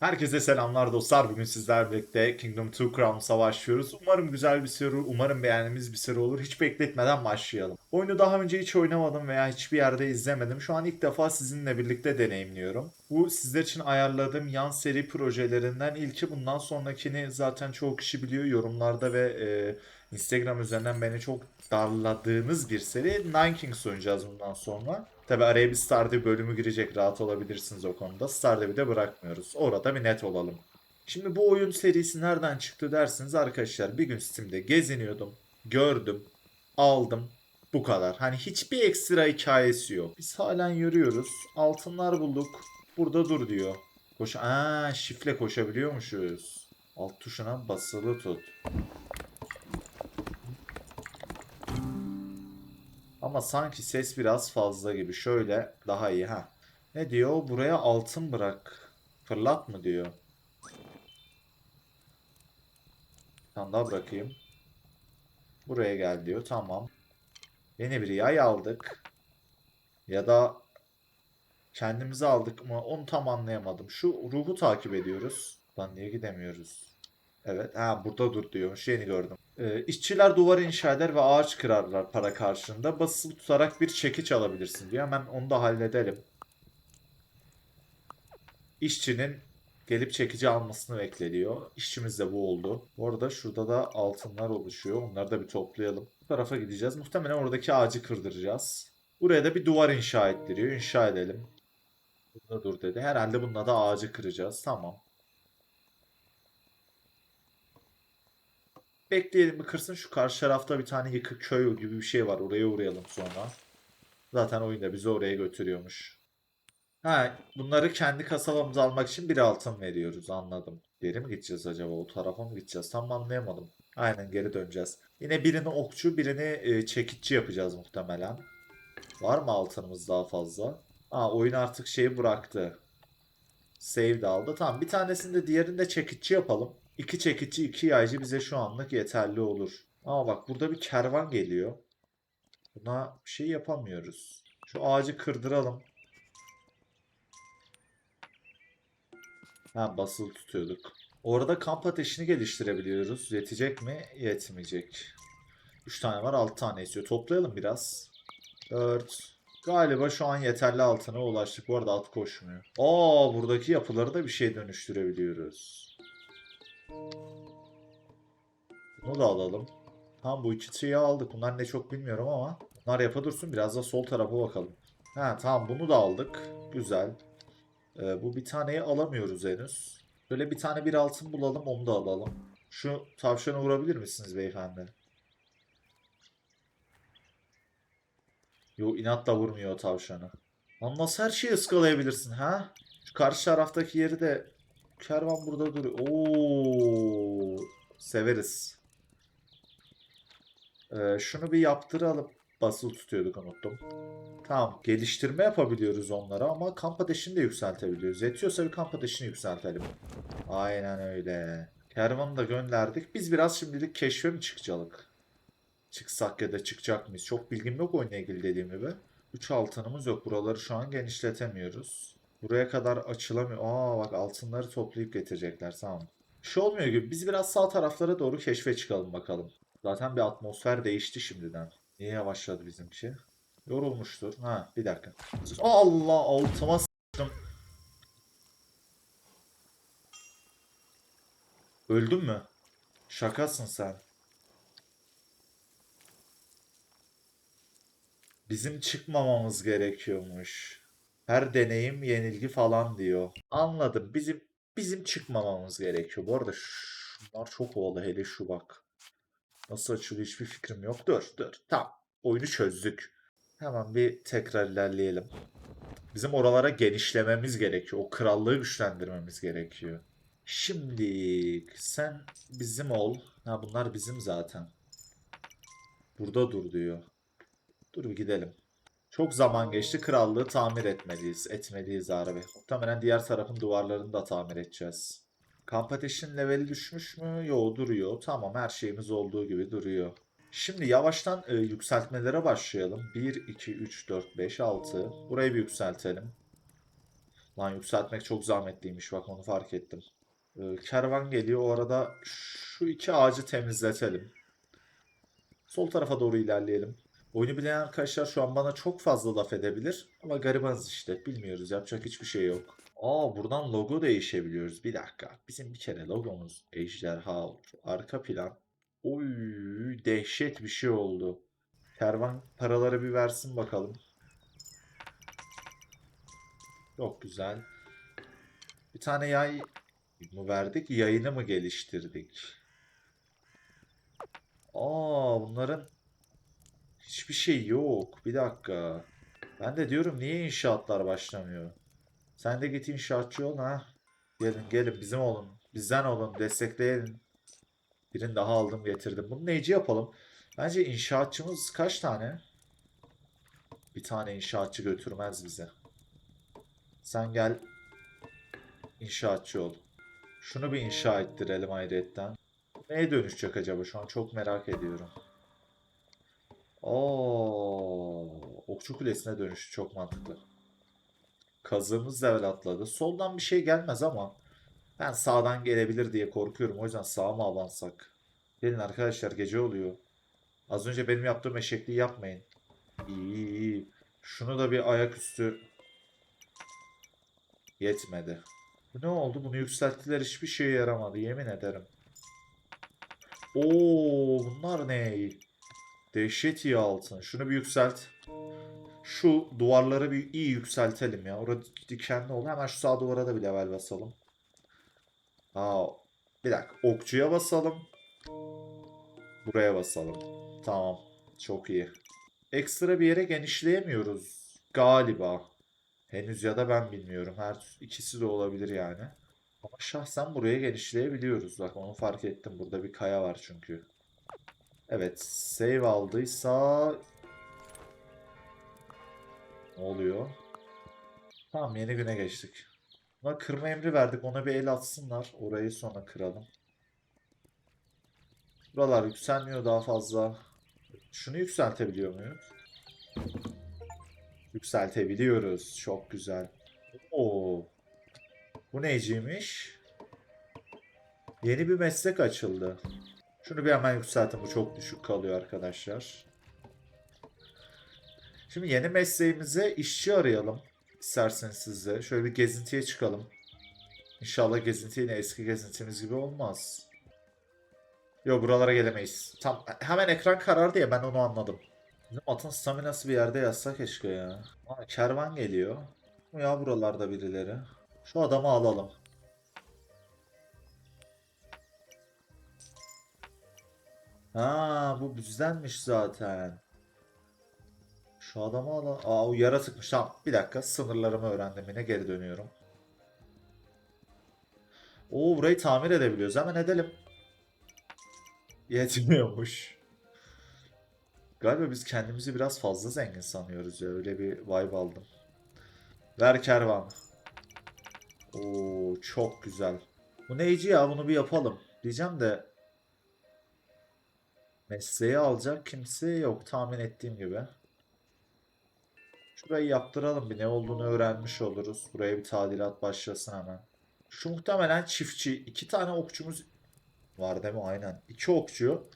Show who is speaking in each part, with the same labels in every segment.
Speaker 1: Herkese selamlar dostlar. Bugün sizlerle birlikte Kingdom 2 Crown savaşıyoruz. Umarım güzel bir seri, umarım beğendiğimiz bir seri olur. Hiç bekletmeden başlayalım. Oyunu daha önce hiç oynamadım veya hiçbir yerde izlemedim. Şu an ilk defa sizinle birlikte deneyimliyorum. Bu sizler için ayarladığım yan seri projelerinden ilki. Bundan sonrakini zaten çoğu kişi biliyor. Yorumlarda ve e, Instagram üzerinden beni çok darladığınız bir seri. Nine Kings oynayacağız bundan sonra. Tabi araya bir Stardew bölümü girecek. Rahat olabilirsiniz o konuda. Stardew'i de bırakmıyoruz. Orada bir net olalım. Şimdi bu oyun serisi nereden çıktı dersiniz arkadaşlar. Bir gün Steam'de geziniyordum. Gördüm. Aldım. Bu kadar. Hani hiçbir ekstra hikayesi yok. Biz halen yürüyoruz. Altınlar bulduk. Burada dur diyor. Koş Aa, şifle koşabiliyormuşuz. Alt tuşuna basılı tut. Ama sanki ses biraz fazla gibi. Şöyle daha iyi ha. Ne diyor? Buraya altın bırak. Fırlat mı diyor. Bir tane daha bırakayım. Buraya gel diyor. Tamam. Yeni bir yay aldık. Ya da kendimize aldık mı onu tam anlayamadım. Şu ruhu takip ediyoruz. Lan niye gidemiyoruz? Evet. Ha burada dur diyormuş. Yeni gördüm. Ee, işçiler duvar inşa eder ve ağaç kırarlar para karşılığında. Basılı tutarak bir çekiç alabilirsin diyor. Hemen onu da halledelim. İşçinin gelip çekici almasını bekleniyor. İşçimiz de bu oldu. Bu arada şurada da altınlar oluşuyor. Onları da bir toplayalım. Bu tarafa gideceğiz. Muhtemelen oradaki ağacı kırdıracağız. Buraya da bir duvar inşa ettiriyor. İnşa edelim. Burada dur dedi. Herhalde bununla da ağacı kıracağız. Tamam. Bekleyelim bir kırsın. Şu karşı tarafta bir tane yıkık köy gibi bir şey var. Oraya uğrayalım sonra. Zaten oyun da bizi oraya götürüyormuş. Ha, bunları kendi kasabamıza almak için bir altın veriyoruz. Anladım. Geri mi gideceğiz acaba? O tarafa mı gideceğiz? Tam anlayamadım. Aynen geri döneceğiz. Yine birini okçu, birini e, çekitçi yapacağız muhtemelen. Var mı altınımız daha fazla? Aa, oyun artık şeyi bıraktı. Save de aldı. Tamam bir tanesini de diğerini de çekitçi yapalım. İki çekici, iki yaycı bize şu anlık yeterli olur. Ama bak burada bir kervan geliyor. Buna bir şey yapamıyoruz. Şu ağacı kırdıralım. Ha basılı tutuyorduk. Orada kamp ateşini geliştirebiliyoruz. Yetecek mi? Yetmeyecek. 3 tane var 6 tane istiyor. Toplayalım biraz. 4. Galiba şu an yeterli altına ulaştık. Bu arada at koşmuyor. Aa buradaki yapıları da bir şey dönüştürebiliyoruz. Bunu da alalım. Tamam bu iki şeyi aldık. Bunlar ne çok bilmiyorum ama. Bunlar yapa dursun. Biraz da sol tarafa bakalım. Ha tamam bunu da aldık. Güzel. Ee, bu bir taneyi alamıyoruz henüz. Böyle bir tane bir altın bulalım onu da alalım. Şu tavşanı vurabilir misiniz beyefendi? Yo inatla vurmuyor tavşanı. Lan nasıl her şeyi ıskalayabilirsin ha? Şu karşı taraftaki yeri de kervan burada duruyor. Oo, severiz. Ee, şunu bir yaptıralım. Basılı tutuyorduk unuttum. Tamam geliştirme yapabiliyoruz onlara ama kamp ateşini de yükseltebiliyoruz. Yetiyorsa bir kamp ateşini yükseltelim. Aynen öyle. Kervanı da gönderdik. Biz biraz şimdilik keşfe mi çıkacaktık? Çıksak ya da çıkacak mıyız? Çok bilgim yok oyunla ilgili dediğim gibi. 3 altınımız yok. Buraları şu an genişletemiyoruz. Buraya kadar açılamıyor. Aa bak altınları toplayıp getirecekler. Tamam. Bir şey olmuyor gibi. Biz biraz sağ taraflara doğru keşfe çıkalım bakalım. Zaten bir atmosfer değişti şimdiden. Niye yavaşladı bizimki? Yorulmuştur. Ha bir dakika. Allah altıma s**tım. Öldün mü? Şakasın sen. Bizim çıkmamamız gerekiyormuş. Her deneyim yenilgi falan diyor. Anladım. Bizim bizim çıkmamamız gerekiyor. Bu arada şunlar çok oldu hele şu bak. Nasıl açılıyor hiçbir fikrim yok. Dur dur. Tamam. Oyunu çözdük. Hemen bir tekrar ilerleyelim. Bizim oralara genişlememiz gerekiyor. O krallığı güçlendirmemiz gerekiyor. Şimdi sen bizim ol. Ha bunlar bizim zaten. Burada dur diyor. Dur bir gidelim. Çok zaman geçti. Krallığı tamir etmeliyiz. Etmeliyiz abi. Muhtemelen diğer tarafın duvarlarını da tamir edeceğiz. Kamp ateşinin leveli düşmüş mü? Yo duruyor. Tamam her şeyimiz olduğu gibi duruyor. Şimdi yavaştan e, yükseltmelere başlayalım. 1, 2, 3, 4, 5, 6. Burayı bir yükseltelim. Lan yükseltmek çok zahmetliymiş bak onu fark ettim. Ee, kervan geliyor. O arada şu iki ağacı temizletelim. Sol tarafa doğru ilerleyelim. Oyunu bilen arkadaşlar şu an bana çok fazla laf edebilir. Ama garibanız işte. Bilmiyoruz. Yapacak hiçbir şey yok. Aa buradan logo değişebiliyoruz. Bir dakika. Bizim bir kere logomuz ejderha oldu. Arka plan. Oy dehşet bir şey oldu. Kervan paraları bir versin bakalım. Çok güzel. Bir tane yay mı verdik? Yayını mı geliştirdik? Aa bunların hiçbir şey yok. Bir dakika. Ben de diyorum niye inşaatlar başlamıyor? Sen de git inşaatçı ol ha. Gelin gelin bizim olun. Bizden olun. Destekleyin. Birini daha aldım getirdim. Bunu neyci yapalım? Bence inşaatçımız kaç tane? Bir tane inşaatçı götürmez bize. Sen gel inşaatçı ol. Şunu bir inşa ettirelim ayrıyetten. Neye dönüşecek acaba? Şu an çok merak ediyorum. Oo, okçu kulesine dönüşü çok mantıklı. Kazığımız level atladı. Soldan bir şey gelmez ama ben sağdan gelebilir diye korkuyorum. O yüzden sağa mı avansak? Gelin arkadaşlar gece oluyor. Az önce benim yaptığım eşekliği yapmayın. İyi, iyi, iyi. Şunu da bir ayaküstü yetmedi. Bu ne oldu? Bunu yükselttiler hiçbir şeye yaramadı yemin ederim. Oo bunlar ne? Dehşet iyi altın. Şunu bir yükselt. Şu duvarları bir iyi yükseltelim ya. Orada dikenli oldu. Hemen şu sağ duvara da bir level basalım. Aa, bir dakika. Okçuya basalım. Buraya basalım. Tamam. Çok iyi. Ekstra bir yere genişleyemiyoruz. Galiba. Henüz ya da ben bilmiyorum. Her ikisi de olabilir yani. Ama şahsen buraya genişleyebiliyoruz. Bak onu fark ettim. Burada bir kaya var çünkü. Evet. Save aldıysa... Oluyor? Tamam yeni güne geçtik. Buna kırma emri verdik. Ona bir el atsınlar. Orayı sonra kıralım. Buralar yükselmiyor daha fazla. Şunu yükseltebiliyor muyuz? Yükseltebiliyoruz. Çok güzel. Oo. Bu neyciymiş? Yeni bir meslek açıldı. Şunu bir hemen yükseltin. Bu çok düşük kalıyor arkadaşlar. Şimdi yeni mesleğimize işçi arayalım. İsterseniz siz de. Şöyle bir gezintiye çıkalım. İnşallah gezinti yine eski gezintimiz gibi olmaz. Yok buralara gelemeyiz. Tam hemen ekran karardı ya ben onu anladım. Bizim atın staminası bir yerde yazsa keşke ya. Aa, kervan geliyor. Ya buralarda birileri. Şu adamı alalım. Ha bu bizdenmiş zaten. Şu adamı alalım. Aa o yaratıkmış. Tamam bir dakika sınırlarımı öğrendim yine geri dönüyorum. Oo burayı tamir edebiliyoruz. Hemen edelim. Yetmiyormuş. Galiba biz kendimizi biraz fazla zengin sanıyoruz ya. Öyle bir vibe aldım. Ver kervan. Oo çok güzel. Bu neyci ya? Bunu bir yapalım. Diyeceğim de mesleği alacak kimse yok tahmin ettiğim gibi. Şurayı yaptıralım bir ne olduğunu öğrenmiş oluruz. Buraya bir tadilat başlasın hemen. Şu muhtemelen çiftçi. iki tane okçumuz var değil mi? Aynen. İki okçu.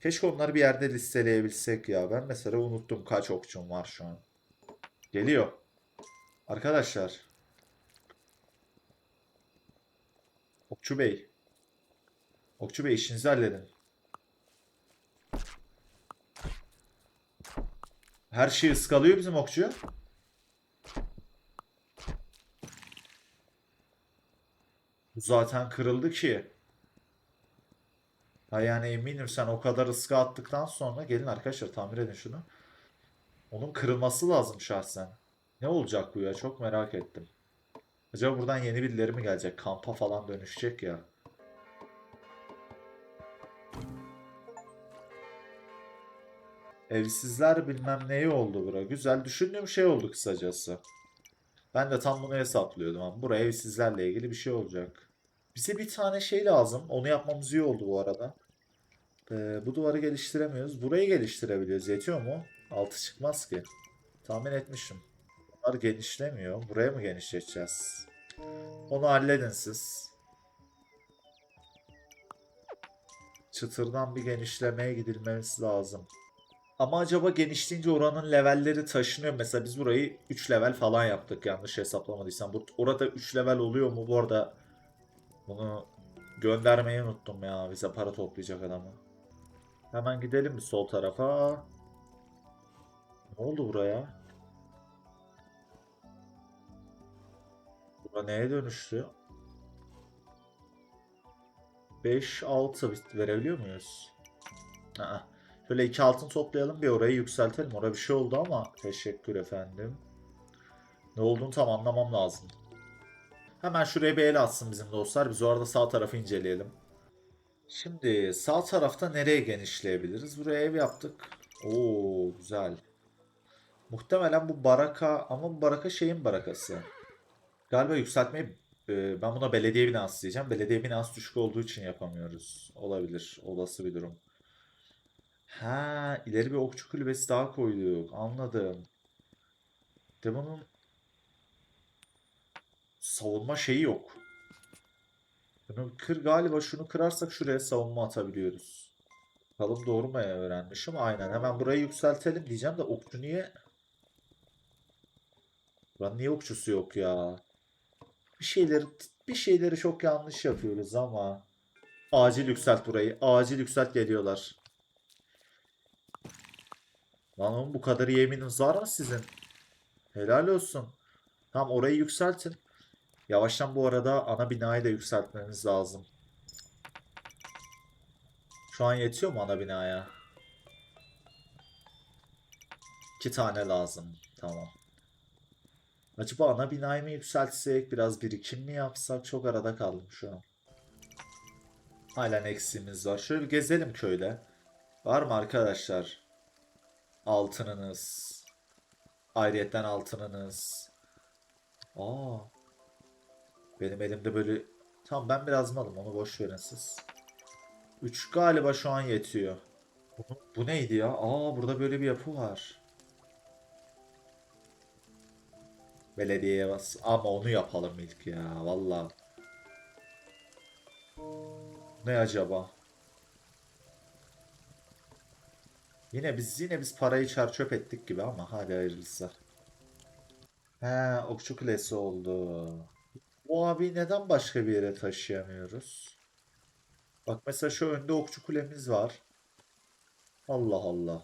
Speaker 1: Keşke onları bir yerde listeleyebilsek ya. Ben mesela unuttum kaç okçum var şu an. Geliyor. Arkadaşlar. Okçu Bey. Okçu Bey işinizi halledin. Her şeyi ıskalıyor bizim okçu. Zaten kırıldı ki. Ha yani eminim sen o kadar ıska attıktan sonra gelin arkadaşlar tamir edin şunu. Onun kırılması lazım şahsen. Ne olacak bu ya çok merak ettim. Acaba buradan yeni birileri mi gelecek? Kampa falan dönüşecek ya. Evsizler bilmem neyi oldu bura. Güzel düşündüğüm şey oldu kısacası. Ben de tam bunu hesaplıyordum ama buraya evsizlerle ilgili bir şey olacak. Bize bir tane şey lazım. Onu yapmamız iyi oldu bu arada. Ee, bu duvarı geliştiremiyoruz. Burayı geliştirebiliyoruz. Yetiyor mu? Altı çıkmaz ki. Tahmin etmişim. Bunlar genişlemiyor. Buraya mı genişleteceğiz? Onu halledin siz. Çıtırdan bir genişlemeye gidilmesi lazım. Ama acaba genişleyince oranın levelleri taşınıyor. Mesela biz burayı 3 level falan yaptık yanlış hesaplamadıysam. Bu, orada 3 level oluyor mu? Bu arada bunu göndermeyi unuttum ya. Bize para toplayacak adamı. Hemen gidelim bir sol tarafa. Ne oldu buraya? Bura neye dönüştü? 5 6 verebiliyor muyuz? Aa. Şöyle iki altın toplayalım bir orayı yükseltelim. Orada bir şey oldu ama teşekkür efendim. Ne olduğunu tam anlamam lazım. Hemen şuraya bir el atsın bizim dostlar. Biz orada sağ tarafı inceleyelim. Şimdi sağ tarafta nereye genişleyebiliriz? Buraya ev yaptık. Oo güzel. Muhtemelen bu baraka ama bu baraka şeyin barakası. Galiba yükseltmeyi e, ben buna belediye binası diyeceğim. Belediye binası düşük olduğu için yapamıyoruz. Olabilir. Olası bir durum. Ha, ileri bir okçu kulübesi daha koyduk. Anladım. De bunun savunma şeyi yok. Bunu kır galiba şunu kırarsak şuraya savunma atabiliyoruz. Bakalım doğru mu öğrenmişim? Aynen. Hemen burayı yükseltelim diyeceğim de okçu niye? Lan niye okçusu yok ya? Bir şeyleri bir şeyleri çok yanlış yapıyoruz ama acil yükselt burayı. Acil yükselt geliyorlar. Lan oğlum bu kadar yeminiz var mı sizin? Helal olsun. Tamam orayı yükseltin. Yavaştan bu arada ana binayı da yükseltmemiz lazım. Şu an yetiyor mu ana binaya? İki tane lazım. Tamam. Acaba ana binayı mı yükseltsek, biraz birikim mi yapsak? Çok arada kaldım şu an. Halen eksiğimiz var. Şöyle bir gezelim köyde. Var mı arkadaşlar? Altınınız. Ayrıyetten altınınız. Aa. Benim elimde böyle... Tamam ben biraz malım onu boş verin siz. 3 galiba şu an yetiyor. Bu, bu neydi ya? Aa burada böyle bir yapı var. Belediyeye bas. Ama onu yapalım ilk ya. Valla. Ne acaba? Yine biz yine biz parayı çar çöp ettik gibi ama hadi hayırlısı. He, okçu kulesi oldu. Bu abi neden başka bir yere taşıyamıyoruz? Bak mesela şu önde okçu kulemiz var. Allah Allah.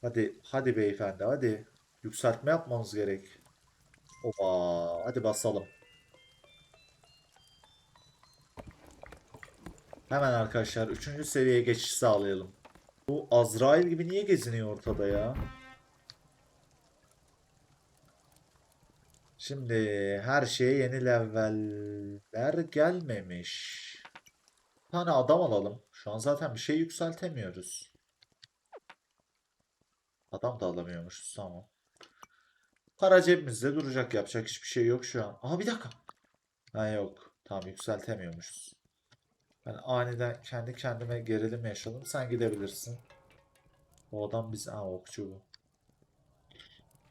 Speaker 1: Hadi hadi beyefendi hadi. Yükseltme yapmamız gerek. Oba hadi basalım. Hemen arkadaşlar 3. seviyeye geçiş sağlayalım. Bu Azrail gibi niye geziniyor ortada ya? Şimdi her şeye yeni leveller gelmemiş. Bir tane adam alalım. Şu an zaten bir şey yükseltemiyoruz. Adam da alamıyormuşuz tamam. Para cebimizde duracak yapacak hiçbir şey yok şu an. Aha bir dakika. Ha yok. Tamam yükseltemiyormuşuz. Ben aniden kendi kendime gerilim yaşadım. Sen gidebilirsin. O adam biz... Ha okçu bu.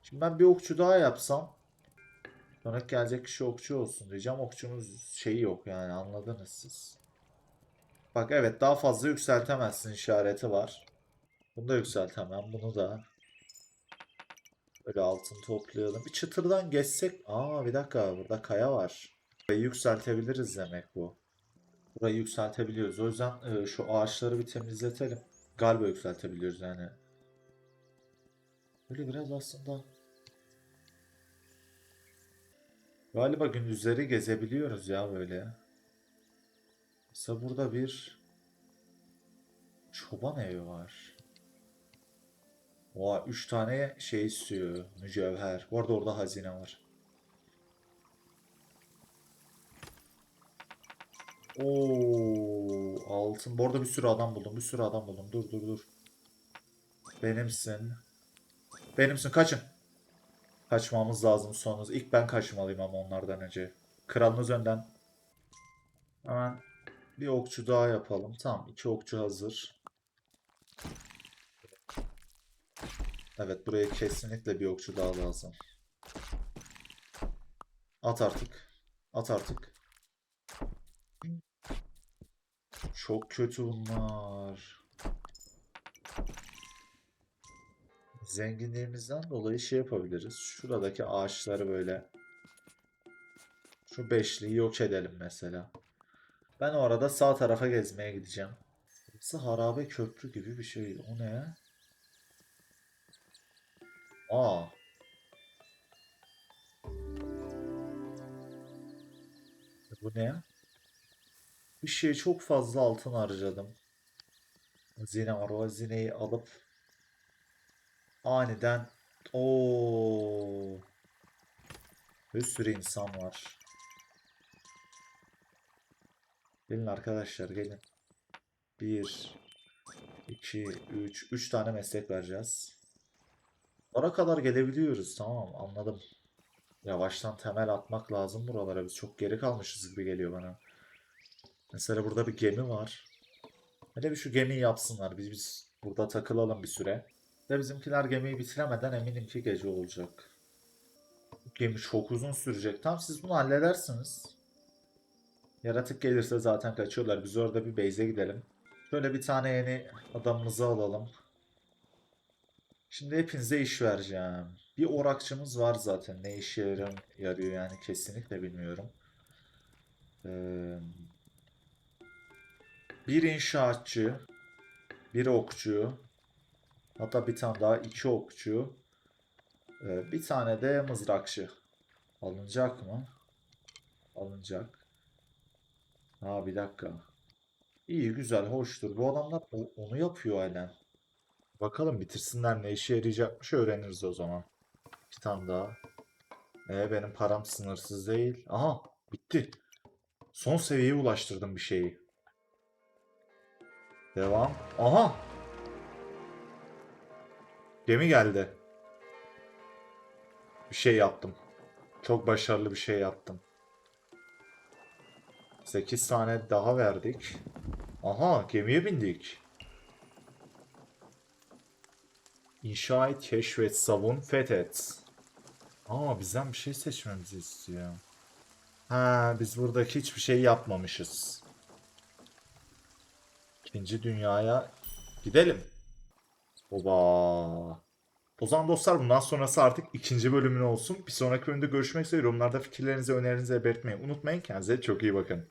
Speaker 1: Şimdi ben bir okçu daha yapsam. Sonra gelecek kişi okçu olsun diyeceğim. Okçumuz şeyi yok yani anladınız siz. Bak evet daha fazla yükseltemezsin işareti var. Bunu da yükseltemem. Bunu da. Böyle altın toplayalım. Bir çıtırdan geçsek. Aa bir dakika burada kaya var. Burayı yükseltebiliriz demek bu. Burayı yükseltebiliyoruz. O yüzden e, şu ağaçları bir temizletelim. Galiba yükseltebiliyoruz yani. Böyle biraz aslında. Galiba gündüzleri gezebiliyoruz ya böyle. Mesela burada bir çoban evi var. Oha 3 tane şey istiyor. Mücevher. Bu arada orada hazine var. Oo, altın. Bu arada bir sürü adam buldum. Bir sürü adam buldum. Dur dur dur. Benimsin. Benimsin. Kaçın. Kaçmamız lazım sonunuz. İlk ben kaçmalıyım ama onlardan önce. Kralınız önden. Hemen bir okçu daha yapalım. Tamam. iki okçu hazır. Evet buraya kesinlikle bir okçu daha lazım. At artık. At artık. Çok kötü bunlar. Zenginliğimizden dolayı şey yapabiliriz. Şuradaki ağaçları böyle şu beşliği yok edelim mesela. Ben o arada sağ tarafa gezmeye gideceğim. Burası harabe köprü gibi bir şey. O ne? Aa. Bu ne? Bir şeye çok fazla altın harcadım. Hazine var. O hazineyi alıp aniden o bir sürü insan var. Gelin arkadaşlar gelin. 1 2 3 3 tane meslek vereceğiz. Oraya kadar gelebiliyoruz. Tamam anladım. Yavaştan temel atmak lazım buralara. Biz çok geri kalmışız gibi geliyor bana. Mesela burada bir gemi var. Hele bir şu gemiyi yapsınlar. Biz biz burada takılalım bir süre. Ve bizimkiler gemiyi bitiremeden eminim ki gece olacak. Gemi çok uzun sürecek. Tamam siz bunu halledersiniz. Yaratık gelirse zaten kaçıyorlar. Biz orada bir base'e gidelim. Şöyle bir tane yeni adamımızı alalım. Şimdi hepinize iş vereceğim. Bir orakçımız var zaten. Ne işe yarıyor yani kesinlikle bilmiyorum. Ee, bir inşaatçı, bir okçu, hatta bir tane daha iki okçu, ee, bir tane de mızrakçı. Alınacak mı? Alınacak. Ha bir dakika. İyi güzel hoştur. Bu adamlar onu yapıyor halen. Bakalım bitirsinler ne işe yarayacakmış öğreniriz o zaman. Bir tane daha. Ee, benim param sınırsız değil. Aha bitti. Son seviyeye ulaştırdım bir şeyi. Devam. Aha. Gemi geldi. Bir şey yaptım. Çok başarılı bir şey yaptım. 8 tane daha verdik. Aha gemiye bindik. İnşa et, keşfet, savun, fethet. Aa bizden bir şey seçmemizi istiyor. Ha biz buradaki hiçbir şey yapmamışız. İkinci dünyaya gidelim. Oba. O zaman dostlar bundan sonrası artık ikinci bölümün olsun. Bir sonraki bölümde görüşmek üzere. Yorumlarda fikirlerinizi, önerinizi belirtmeyi unutmayın. Kendinize çok iyi bakın.